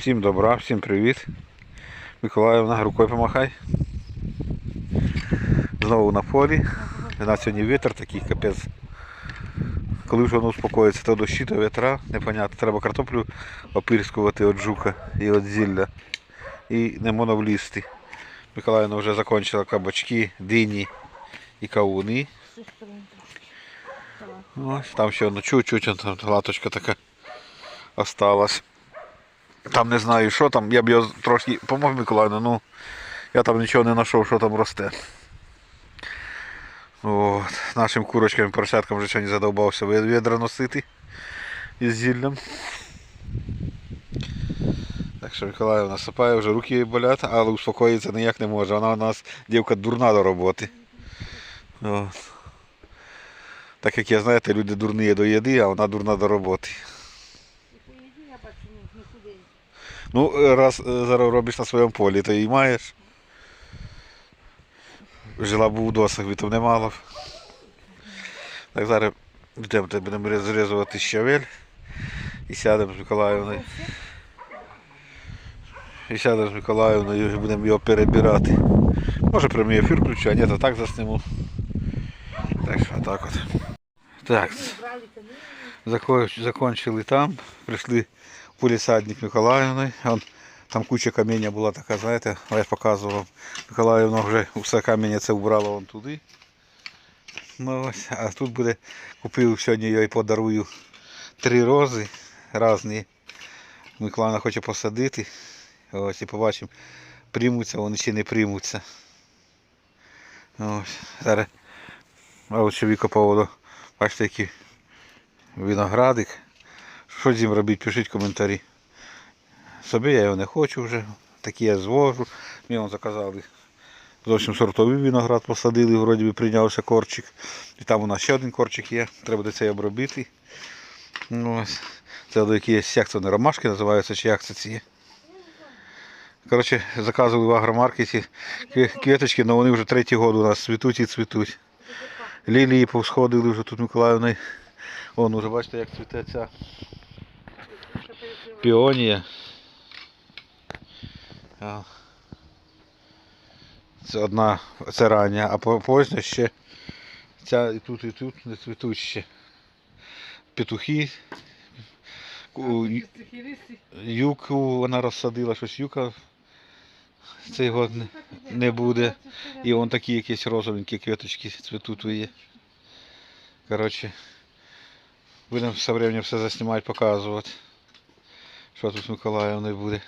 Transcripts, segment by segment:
Всім добра, всім привіт. Миколаївна, рукою помахай. Знову на полі. У нас сьогодні вітер такий капець. Коли вже воно успокоїться, то дощі, то вітра, непонятно. Треба картоплю опирскувати від жука і від зілля. І не можна влізти. Миколаївна вже закінчила кабачки, дині і кавуни. Ось, там ще ну, чуть-чуть латочка така осталась. Там не знаю, що там, я б його трошки помог Миколаївна, ну я там нічого не знайшов, що там росте. От. Нашим курочкам і поросяткам вже сьогодні задовбався вид- відра носити із зіллям. Так що Миколаївна сапає, вже руки болять, але успокоїтися ніяк не може. Вона у нас дівка дурна до роботи. От. Так як я знаєте, люди дурні до їди, а вона дурна до роботи. Ну, раз е, зараз робиш на своєму полі, то і маєш. Жила б у досах, то не мало. Так зараз йдемо, будемо розрізувати щавель і сядемо з Миколаївною. І сядемо з Миколаївною і будемо його перебирати. Може прямий ефір включу, а ні, то так засниму. Так що так от. Так, закончили там, прийшли полісадник Миколаївни. Там куча каміння була така, знаєте, я показував. Миколаївна вже все каміння це вбрала вон туди. Ну, а тут буде, купив сьогодні я і подарую три рози різні. Миколаївна хоче посадити. Ось і побачимо, приймуться вони чи не приймуться. Ось, зараз. А ось чоловіка поводу, бачите, який виноградик. Що з ним робити, пишіть коментарі. Собі я його не хочу вже, такі я звожу. Мені заказали. Зовсім сортовий виноград посадили, вроді би прийнявся корчик. І там у нас ще один корчик є, треба буде цей обробити. Ну, ось. Це до якісь як це не ромашки називаються, чи як це ці. Коротше, заказували в агромаркеті кві- квіточки, але вони вже третій год у нас цвітуть і цвітуть. Лілії повсходили вже тут Миколаївни. Вон уже бачите, як цвіте ця піонія. Це одна, це рання, а по- ще ця і тут, і тут не цвітуть ще. Петухи. Юку вона розсадила, щось юка цей год не, не буде. І вон такі якісь розовенькі квіточки цвітуть є. Коротше, будемо все время все заснімати, показувати, що тут з Миколаївною буде.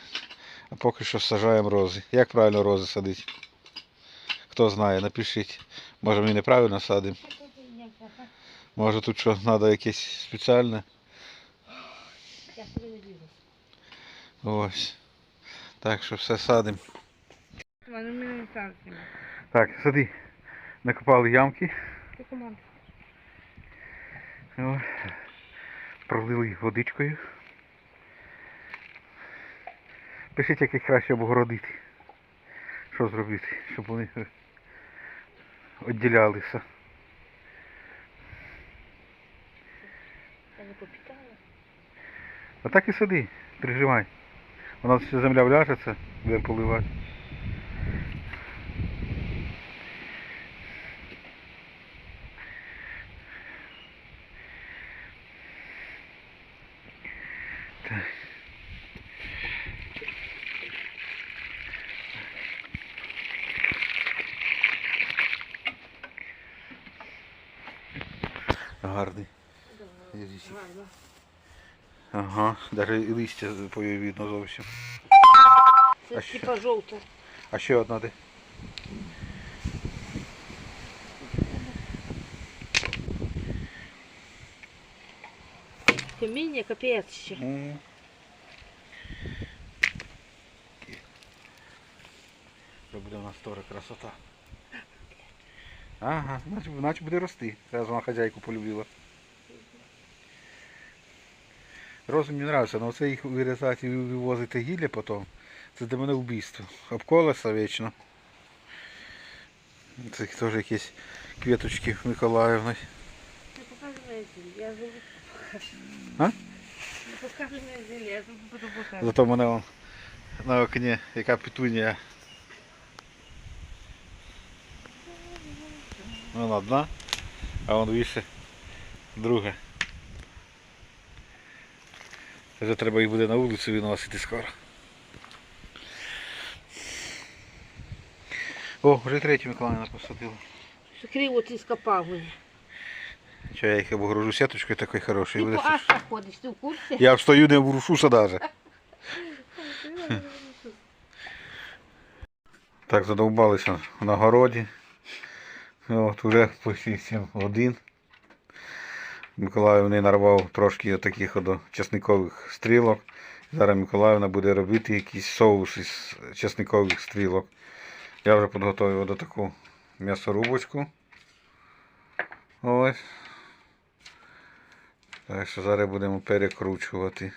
А поки що сажаємо рози. Як правильно рози садити? Хто знає, напишіть. Може ми неправильно садимо. Може тут що треба якесь спеціальне. Ось. Так що все садимо. Так, сади. Накопали ямки. Пролили їх водичкою. Пишіть, як їх краще обгородити. Що зробити, щоб вони відділялися. А так і сади, переживай. У нас ще земля вляжеться, будемо поливати. Ага, навіть і листя по її видно зовсім. Це А типа жовта. А ще одна де? Каміння капець ще. М. Це буде у нас теж красота. Ага, наче буде рости. Зараз вона хазяйку полюбила. Рози мені подобається, але оце їх вирізати і вивозити гілля потім. Це для мене вбійство. Об колеса вічно. Це теж якісь квіточки Миколаївни. Не показує зілля, я. А? Не показує зілля, я буду показувати. Зато мене он на окні, яка петунія. Вона одна, а вон вище друга. Вже треба їх буде на вулицю виносити скоро. О, вже третю Миколаївна посадила. Що криво ти скопав. Що я їх обгружу сеточкою такою хорошою. Ти буде по Ашках ходиш, ти в курсі? Я встаю, не обрушуся даже. Так, задовбалися на городі. От уже почти 7 годин. Миколаївний нарвав трошки таких от часникових стрілок. Зараз Миколаївна буде робити якийсь соус із часникових стрілок. Я вже підготував до таку м'ясорубочку. Ось. Так що зараз будемо перекручувати.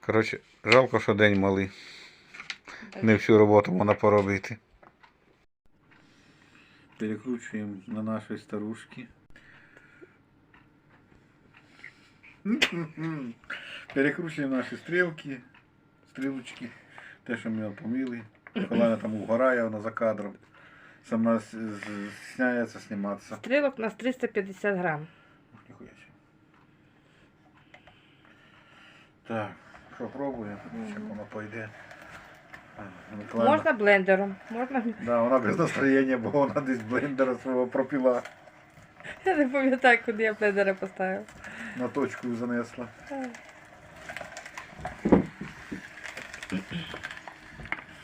Коротше, жалко, що день малий. Не всю роботу можна поробити. Перекручуємо на нашій старушці. Перекручуємо наші стрілки, стрілочки, те, що ми помили. Миколаївна там угорає, вона за кадром. Сама сняється зніматися. Стрілок у нас 350 грам. Так, що пробуємо, як воно пойде. А, Миколаївна- Можна блендером, можна. Да, вона без настроєння, бо вона десь блендера свого пропіла, Я не пам'ятаю, куди я блендера поставив. на точку занесла.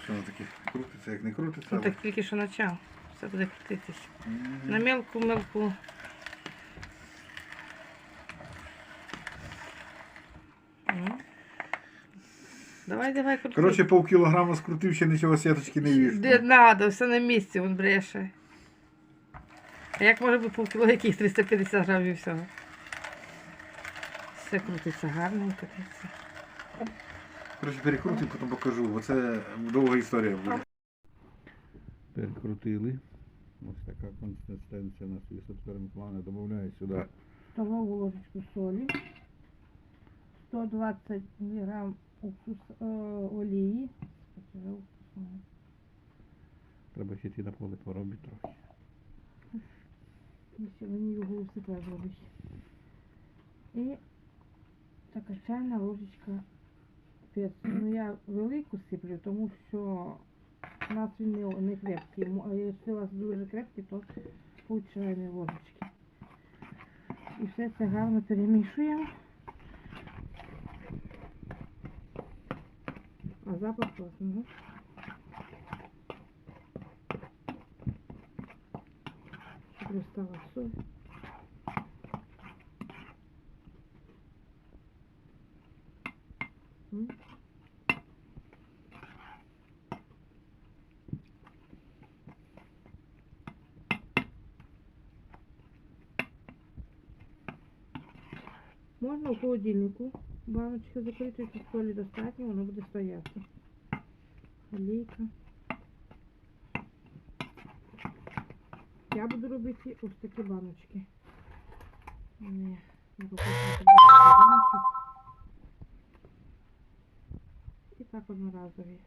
Що воно таке крутиться, як не крутиться. Ну але- так тільки що почав. Все буде крутитися. М. На мелку Давай, давай, крути. Коротше, пів кілограма скрутив, ще нічого сіточки не Де вийшло. надо, все на місці, він бреше. А як може бути полкіло, яких 350 грамів всього? Все крутиться гарненько. крутиться. Коротше, перекрутив, потім покажу, бо це довга історія буде. Перекрутили. Ось така консистенція у нас є. Тепер Миколаївна додає сюди. столову ложечку солі, 120 мг уксус, е, олії. Треба ще ті на поле поробити трохи. І ще мені його все треба зробити. І така чайна ложечка перцю. Ну я велику сиплю, тому що у нас він не, не крепкий. А якщо у вас дуже крепкий, то пол чайної ложечки. І все це гарно перемішуємо. А запах класний. ну. Щоб розстала соль. М. Можна в холодильнику баночку закрити, тут солі достатньо, воно буде стояти. Олійка. Я буду робити ось такі баночки. Не баночок. І так одноразові.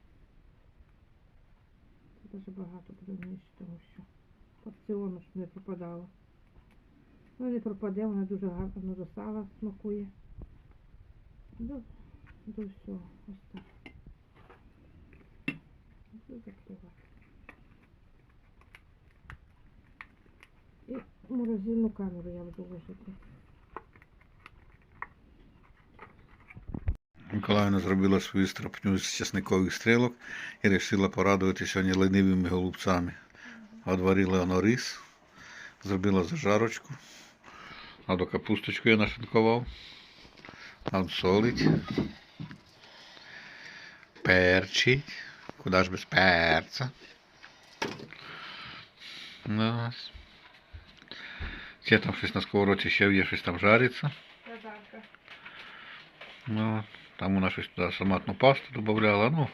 Це дуже багато буде вміщити, тому що порціону щоб не пропадало. Ну не пропаде, вона дуже гарно до сала смакує. До, до всього. Ось так. Так закривати. І морозильну камеру я буду ложити. Миколаївна зробила свою стропню з часникових стрілок і вирішила порадувати сьогодні ленивими голубцями. Одварила воно рис, зробила зажарочку, а до капусточку я нашинкував, солить, перчить, куди ж без перця. Ось. Ще там щось на сковородці ще є, щось там жариться. Ну, там вона щось туди томатну пасту додавала. Ну,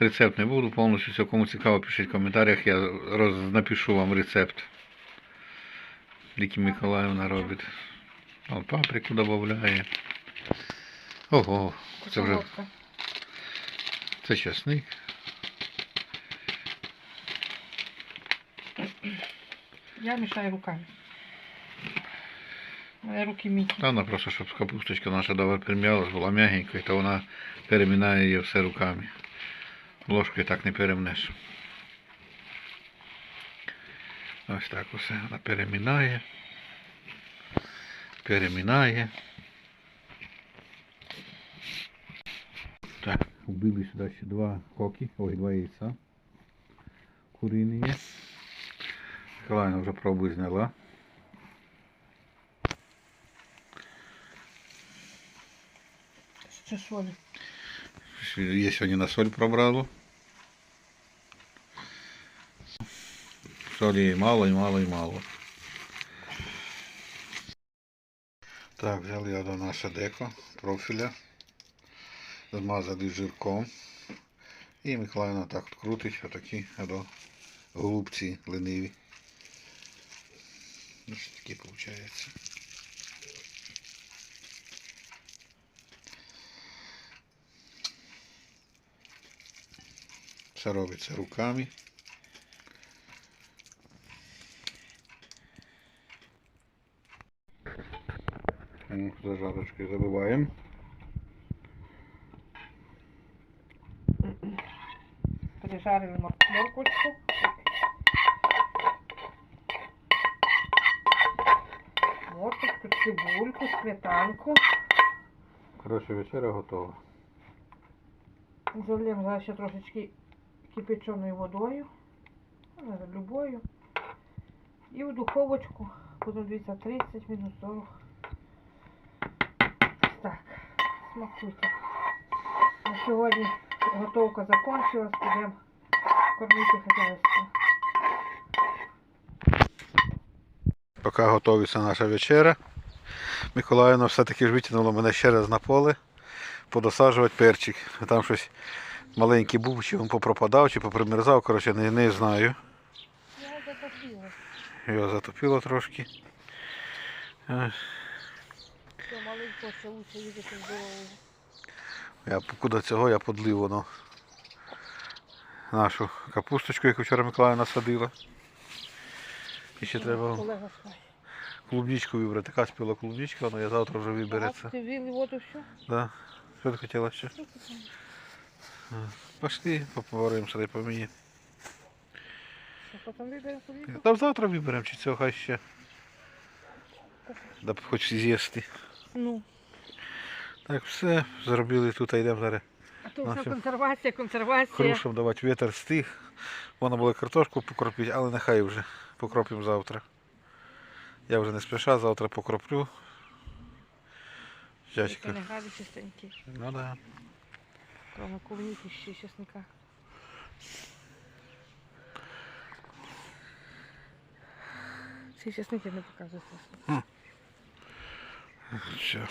рецепт не буду повністю. Все, кому цікаво, пишіть в коментарях. Я роз, напишу вам рецепт, який Миколаївна робить. Вон паприку додає. Ого, це вже це чесник. Я мішаю руками. Мене руки мікі. Та вона просто, щоб капусточка наша добре прим'ялась, була м'ягенькою, то вона переминає її все руками. Ложкою так не перемнеш. Ось так усе. Вона переминає. Переминає. Так, вбили сюди ще два коки, ой, два яйця. Курині є. Миколаївна вже пробу зняла. Це солі. Є сьогодні на соль пробрало. Солі мало, і мало, і мало. Так, взяли я до наше деко профіля. Змазали жирком. І Миколаївна так от крутить, отакі до голубці лениві. Ну, що такі виходить. Все робиться руками. Зажарочкою забиваємо. Пережарили мор- морквочку. Морквочку, цибульку, сметанку. Коротше, вечеря готова. Залємо зараз ще трошечки кипяченою водою. Ну, любою. І в духовочку. Буду дивитися 30 минут 40. Так, смакуйте. На сьогодні готовка закончилась. Підемо кормити хазяйство. Поки готується наша вечеря, Миколаївна все-таки ж витягнула мене ще раз на поле подосаджувати перчик. Там щось маленький був, чи він попропадав, чи попримерзав, коротше, не, не знаю. Я затопила. Його затопило трошки. Е. Я куди цього я подлив воно нашу капусточку, яку вчора Миколаївна садила. І ще треба клубничку вибрати. Така спіла клубничка, але я завтра вже вибереться. Да. Що ти хотіла ще? Пошли, поговоримо по мені. Там завтра виберемо, чи цього хай ще. Да хоч з'їсти. Ну. Так, все, зробили тут, а йдемо зараз. А то все консервація, консервація. Крушам давати вітер стих. Вона була картошку покропити, але нехай вже покропимо завтра. Я вже не спіша, завтра покроплю. Дядька. Виногради чистенькі. Ну да. Кроме клубники ще чесника. Ці чесники не показують. Все.